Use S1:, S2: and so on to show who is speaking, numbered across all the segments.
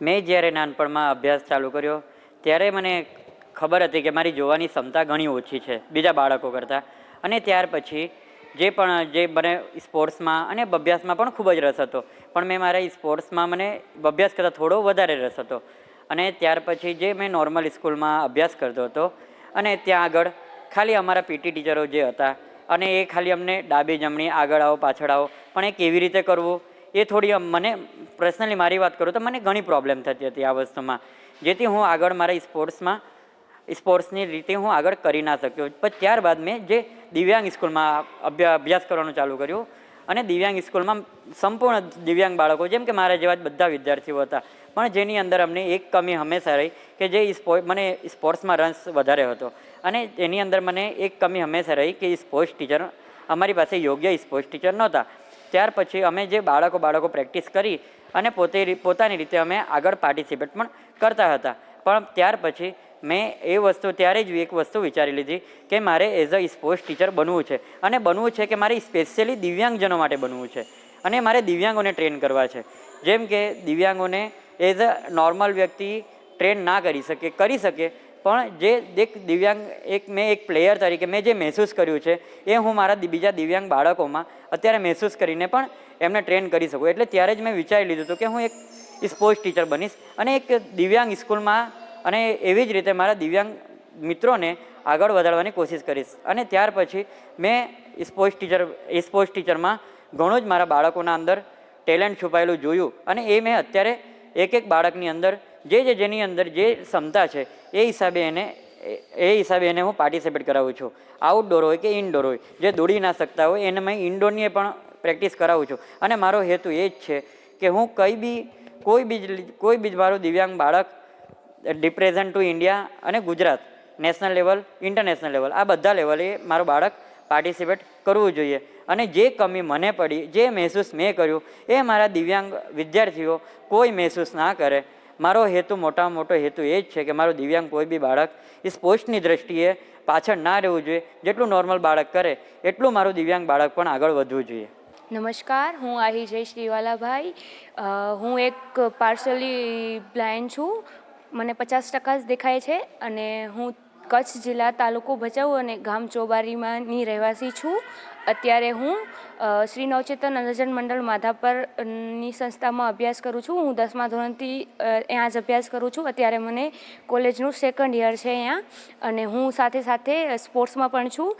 S1: મેં જ્યારે નાનપણમાં અભ્યાસ ચાલુ કર્યો, ત્યારે મને ખબર હતી કે મારી જોવાની ક્ષમતા ઘણી ઓછી છે, બીજા બાળકો કરતાં. અને ત્યાર પછી જે પણ, જે મને સ્પોર્ટ્સમાં અને અભ્યાસમાં પણ ખૂબ જ રસ હતો. પણ મેં મારા સ્પોર્ટ્સમાં મને અભ્યાસ કરતાં થોડો વધારે રસ હતો. અને ત્યાર પછી જે મેં નોર્મલ સ્કૂલમાં અભ્યાસ કરતો હતો, અને ત્યાં આગળ ખાલી અમારા પીટી ટીચરો જે હતા, અને એ ખાલી અમને ડાબી જમણી આગળ આવો, પાછળ આવો, પણ એ કેવી રીતે કરવું એ થોડી મને પર્સનલી મારી વાત કરું તો મને ઘણી પ્રોબ્લેમ થતી હતી આ વસ્તુમાં. જેથી હું આગળ મારા સ્પોર્ટ્સમાં સ્પોર્ટ્સની રીતે હું આગળ કરી ના શક્યો. પણ ત્યારબાદ મેં જે દિવ્યાંગ સ્કૂલમાં અભ્યા, અભ્યાસ કરવાનું ચાલુ કર્યું અને દિવ્યાંગ સ્કૂલમાં સંપૂર્ણ દિવ્યાંગ બાળકો, જેમ કે મારા જેવા જ બધા વિદ્યાર્થીઓ હતા, પણ જેની અંદર અમને એક કમી હંમેશા રહી કે જે મને સ્પોર્ટ્સમાં રસ વધારે હતો. અને એની અંદર મને એક કમી હંમેશા રહી કે સ્પોર્ટ્સ ટીચર અમારી પાસે યોગ્ય સ્પોર્ટ્સ ટીચર નહોતા. ત્યાર પછી અમે જે બાળકો બાળકો પ્રેક્ટિસ કરી અને પોતે પોતાની રીતે અમે આગળ પાર્ટિસિપેટ પણ કરતા હતા. પણ ત્યાર પછી મેં એ વસ્તુ, ત્યારે જ એક વસ્તુ વિચારી લીધી કે મારે એઝ અ સ્પોર્ટ્સ ટીચર બનવું છે. અને બનવું છે કે મારે સ્પેશિયલી દિવ્યાંગજનો માટે બનવું છે. અને મારે દિવ્યાંગોને ટ્રેન કરવા છે. જેમ કે દિવ્યાંગોને એઝ અ નોર્મલ વ્યક્તિ ટ્રેન ના કરી શકે કરી શકે પણ જે એક દિવ્યાંગ, એક મેં એક પ્લેયર તરીકે મેં જે મહેસૂસ કર્યું છે, એ હું મારા બીજા દિવ્યાંગ બાળકોમાં અત્યારે મહેસૂસ કરીને પણ એમને ટ્રેન કરી શકું. એટલે ત્યારે જ મેં વિચારી લીધું હતું કે હું એક સ્પોર્ટ્સ ટીચર બનીશ અને એક દિવ્યાંગ સ્કૂલમાં અને એવી જ રીતે મારા દિવ્યાંગ મિત્રોને આગળ વધારવાની કોશિશ કરીશ. અને ત્યાર પછી મેં સ્પોર્ટ્સ ટીચર સ્પોર્ટ્સ ટીચરમાં ઘણું જ મારા બાળકોના અંદર ટેલેન્ટ છુપાયેલું જોયું અને એ મેં અત્યારે એક એક બાળકની અંદર જે જે જેની અંદર જે ક્ષમતા છે, એ હિસાબે એને, એ- હિસાબે એને હું પાર્ટિસિપેટ કરાવું છું. આઉટડોર હોય કે ઇન્ડોર હોય, જે દોડી ના શકતા હોય, એને મેં ઇન્ડોરની પણ પ્રેક્ટિસ કરાવું છું. અને મારો હેતુ એ જ છે કે હું કઈ બી, કોઈ બી કોઈ બી મારો દિવ્યાંગ બાળક રિપ્રેઝન્ટ ટુ ઇન્ડિયા અને Gujarat national level international level આ બધા લેવલે મારું બાળક પાર્ટિસિપેટ કરવું જોઈએ. અને જે કમી મને પડી, જે મહેસૂસ મેં કર્યું, એ મારા દિવ્યાંગ વિદ્યાર્થીઓ કોઈ મહેસૂસ ના કરે. મારો હેતુ મોટામાં મોટો હેતુ એ જ છે કે મારું દિવ્યાંગ કોઈ બી બાળક એ સ્પોર્ટ્સની દ્રષ્ટિએ પાછળ ના રહેવું જોઈએ. જેટલું નોર્મલ બાળક કરે, એટલું મારું દિવ્યાંગ બાળક પણ આગળ વધવું જોઈએ.
S2: નમસ્કાર, હું આહી જય શ્રીવાલાભાઈ. હું એક પાર્સલી બ્લાઇન્ડ છું. મને પચાસ ટકા જ દેખાય છે અને હું કચ્છ જિલ્લા તાલુકો ભચાઉ અને ગામ ચોબારીમાંની રહેવાસી છું. અત્યારે હું શ્રી નવચેતન અંધજન મંડળ માધાપરની સંસ્થામાં અભ્યાસ કરું છું. હું દસમા ધોરણથી ત્યાં જ અભ્યાસ કરું છું. અત્યારે મને કોલેજનું સેકન્ડ યર છે અહીંયા. અને હું સાથે સાથે સ્પોર્ટ્સમાં પણ છું.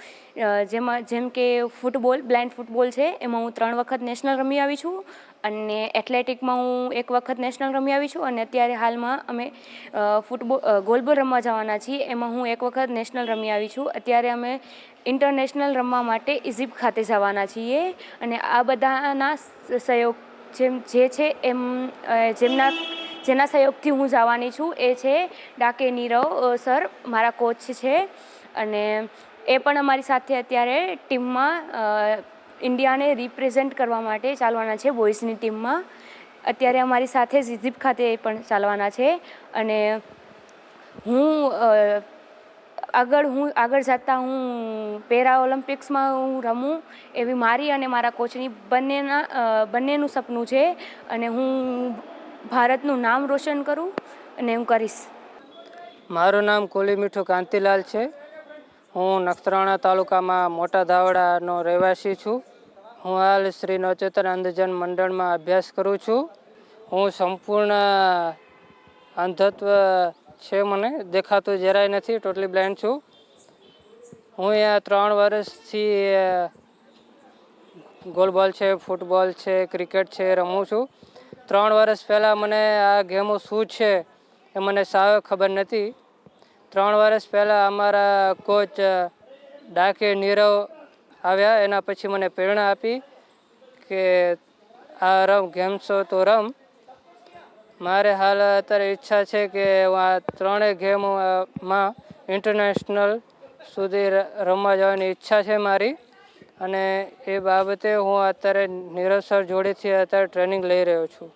S2: જેમાં, જેમ કે ફૂટબોલ બ્લાઇન્ડ ફૂટબોલ છે. એમાં હું ત્રણ વખત નેશનલ રમી આવી છું. અને એથ્લેટિકમાં હું એક વખત નેશનલ રમી આવી છું અને અત્યારે હાલમાં અમે ફૂટબોલ ગોલબોલ રમવા જવાના છીએ. એમાં હું એક વખત નેશનલ રમી આવી છું. અત્યારે અમે ઇન્ટરનેશનલ રમવા માટે ઇજિપ્ત ખાતે જવાના છીએ અને આ બધાના સહયોગ જેમ, જે છે એમ જેમના, જેના સહયોગથી હું જવાની છું એ છે ડાકે નીરવ સર, મારા કોચ છે. અને એ પણ અમારી સાથે અત્યારે ટીમમાં ઇન્ડિયાને રિપ્રેઝેન્ટ કરવા માટે ચાલવાના છે બોયઝની ટીમમાં. અત્યારે અમારી સાથે જ ઇજિપ્ત ખાતે પણ ચાલવાના છે અને હું આગળ હું, આગળ જતાં હું પેરા ઓલિમ્પિક્સમાં હું રમું એવી મારી અને મારા કોચની બંનેના બંનેનું સપનું છે અને હું ભારતનું નામ રોશન કરું અને હું કરીશ.
S3: મારું નામ કોલી મીઠું કાંતિલાલ છે. હું નખત્રાણા તાલુકામાં મોટા ધાવડાનો રહેવાસી છું. હું હાલ શ્રી નવચેતન અંધજન મંડળમાં અભ્યાસ કરું છું. હું સંપૂર્ણ અંધત્વ છે મને, દેખાતું જરાય નથી ટોટલી બ્લાઇન્ડ છું. હું અહીંયા ત્રણ વર્ષથી ગોલબોલ છે, ફૂટબોલ છે, ક્રિકેટ છે, રમું છું. ત્રણ વર્ષ પહેલાં મને આ ગેમો શું છે એ મને સાવ ખબર નથી. ત્રણ વર્ષ પહેલાં અમારા કોચ ડાકે નીરવ આવ્યા, એના પછી મને પ્રેરણા આપી કે આ રમ, ગેમ શો તો રમ. મારે હાલ અત્યારે ઈચ્છા છે કે હું આ ત્રણેય ગેમમાં ઇન્ટરનેશનલ સુધી રમવા જવાની ઈચ્છા છે મારી. અને એ બાબતે હું અત્યારે નીરજ સર જોડેથી અત્યારે ટ્રેનિંગ લઈ રહ્યો છું.